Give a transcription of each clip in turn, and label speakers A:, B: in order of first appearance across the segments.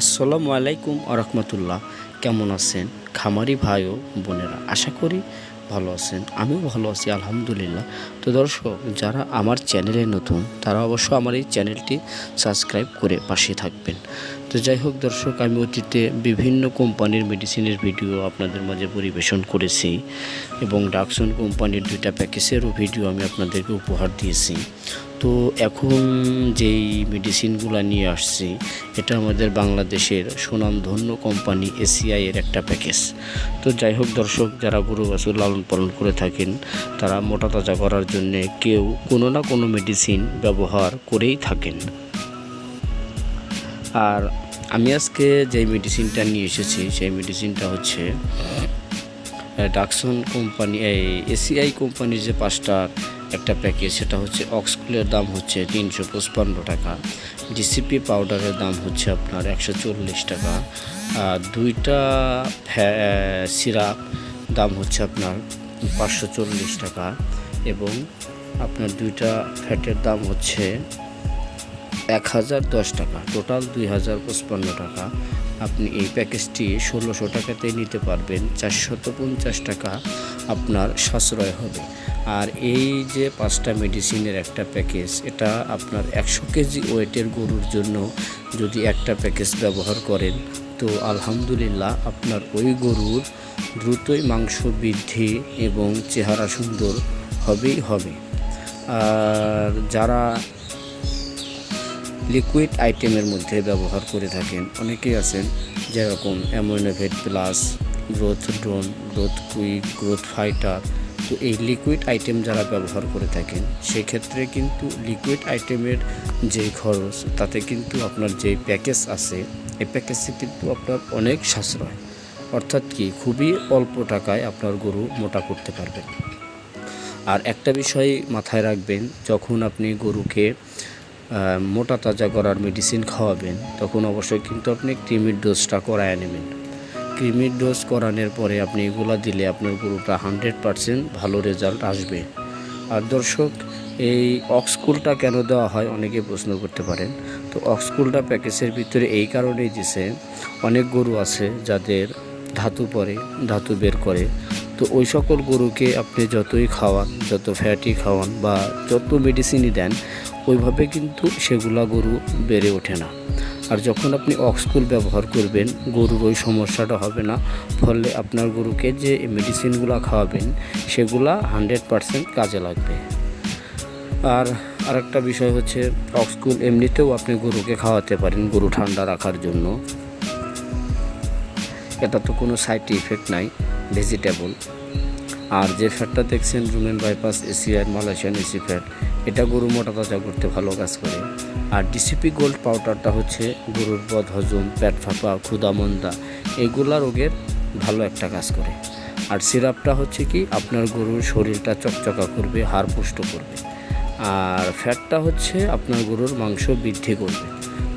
A: আসসালামু আলাইকুম আরহামতুল্লাহ কেমন আছেন? খামারি ভাই ও বোনেরা, আশা করি ভালো আছেন। আমিও ভালো আছি, আলহামদুলিল্লাহ। তো দর্শক, যারা আমার চ্যানেলে নতুন, তারা অবশ্য আমার এই চ্যানেলটি সাবস্ক্রাইব করে পাশে থাকবেন। তো যাই হোক দর্শক, আমি অতীতে বিভিন্ন কোম্পানির মেডিসিনের ভিডিও আপনাদের মাঝে পরিবেশন করেছি এবং ডাকসন কোম্পানির দুইটা প্যাকেজেরও ভিডিও আমি আপনাদেরকে উপহার দিয়েছি। তো এখন যেই মেডিসিনগুলো নিয়ে আসছি, এটা আমাদের বাংলাদেশের সুনামধন্য কোম্পানি এসিআই এর একটা প্যাকেজ তো যাই হোক দর্শক, যারা গরু বাছুর লালন পালন করে থাকেন, তারা মোটা তাজা করার জন্যে কেউ কোনো না কোনো মেডিসিন ব্যবহার করেই থাকেন। আর আমি আজকে যে মেডিসিনটা নিয়ে এসেছি, সেই মেডিসিনটা হচ্ছে ডাকসন কোম্পানি এই এসিআই কোম্পানির যে পাঁচটা একটা প্যাকেজ, সেটা হচ্ছে অক্সকুলের দাম হচ্ছে তিনশো পঁচপান্ন টাকা। ডিসিপি পাউডারের দাম হচ্ছে আপনার একশো চল্লিশ টাকা। আর দুইটা সিরাপ দাম হচ্ছে আপনার পাঁচশো চল্লিশ টাকা এবং আপনার দুইটা ফ্যাটের দাম হচ্ছে এক হাজার দশ টাকা। টোটাল দুই হাজার পঁচপান্ন টাকা। আপনি এই প্যাকেজটি ষোলোশো টাকাতেই নিতে পারবেন। চারশত পঞ্চাশ টাকা আপনার সাশ্রয় হবে। আর এই যে পাঁচটা মেডিসিনের একটা প্যাকেজ এটা আপনার একশো কেজি ওয়েটের গরুর জন্য যদি একটা প্যাকেজ ব্যবহার করেন, তো আলহামদুলিল্লাহ আপনার ওই গরুর দ্রুতই মাংস বৃদ্ধি এবং চেহারা সুন্দর হবেই হবে। আর যারা লিকুইড আইটেমের মধ্যে ব্যবহার করে থাকেন, অনেকেই আছেন যেরকম অ্যামোনোভেট plus growth drone growth quick growth fighter তো এই লিকুইড আইটেম যারা ব্যবহার করে থাকেন সেই ক্ষেত্রে কিন্তু লিকুইড আইটেমের যে খরচ, তাতে কিন্তু আপনার যে প্যাকেজ আছে, এই প্যাকেজে কিন্তু আপনার অনেক সাশ্রয়। অর্থাৎ কি, খুবই অল্প টাকায় আপনার গরু মোটা করতে পারবেন। আর একটা বিষয় মাথায় রাখবেন, যখন আপনি গরুকে মোটা তাজা করার মেডিসিন খাওয়াবেন, তখন অবশ্যই কিন্তু আপনি ক্রিমির ডোজটা করায় নেবেন। ক্রিমির ডোজ করানোর পরে আপনি এগুলা দিলে আপনার গরুটা হান্ড্রেড পারসেন্ট ভালো রেজাল্ট আসবে। আর দর্শক, এই অক্সকুলটা কেন দেওয়া হয় অনেকে প্রশ্ন করতে পারেন। তো অক্সকুলটা প্যাকেজের ভিতরে এই কারণেই দিছে, অনেক গরু আছে যাদের ধাতু পরে, ধাতু বের করে। তো ওই সকল গরুকে আপনি যতই খাওয়ান, যত ফ্যাটি খাওয়ান বা যত মেডিসিনই দেন, ওইভাবে কিন্তু সেগুলা গরু বেড়ে ওঠে না। আর যখন আপনি অক্সকুল ব্যবহার করবেন, গরুর ওই সমস্যাটা হবে না। ফলে আপনার গরুকে যে মেডিসিনগুলো খাওয়াবেন, সেগুলা হান্ড্রেড পারসেন্ট কাজে লাগবে। আর আরেকটা বিষয় হচ্ছে অক্সকুল এমনিতেও আপনি গরুকে খাওয়াতে পারেন, গরু ঠান্ডা রাখার জন্য। এটা তো কোনো সাইড ইফেক্ট নাই ভেজিটেবল আর যে ফ্যাটটা দেখছেন rumen bypass ACR Malaysian AC fat এটা গরু মোটা তাজা করতে ভালো কাজ করে। আর ডিসিপি গোল্ড পাউডারটা হচ্ছে গরুর বদ হজম, পেট ফাঁপা ক্ষুদামন্দা এগুলা রোগের ভালো একটা কাজ করে। আর সিরাপটা হচ্ছে কি, আপনার গরুর শরীরটা চকচকা করবে, হাড় পুষ্ট করবে। আর ফ্যাটটা হচ্ছে আপনার গরুর মাংস বৃদ্ধি করবে।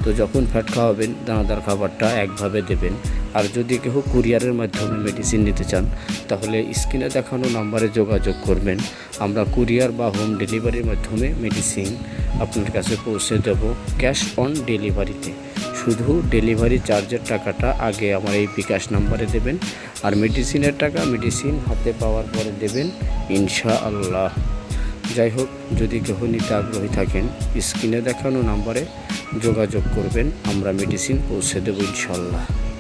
A: তো যখন ফ্যাট খাওয়াবেন, দানাদার খাবারটা একভাবে দেবেন। আর যদি কেউ কুরিয়ারের মাধ্যমে মেডিসিন নিতে চান, তাহলে স্ক্রিনে দেখানো নাম্বারে যোগাযোগ করবেন। আমরা কুরিয়ার বা হোম ডেলিভারির মাধ্যমে মেডিসিন আপনার কাছে পৌঁছে দেব ক্যাশ অন ডেলিভারিতে। শুধু ডেলিভারি চার্জের টাকাটা আগে আমার এই বিকাশ নাম্বারে দেবেন আর মেডিসিনের টাকা মেডিসিন হাতে পাওয়ার পরে দেবেন ইনশা আল্লাহ যাই হোক, যদি কেহ নিতে আগ্রহী থাকেন, স্ক্রিনে দেখানো নাম্বারে যোগাযোগ করবেন, আমরা মেডিসিন পৌঁছে দেবো ইনশাল্লাহ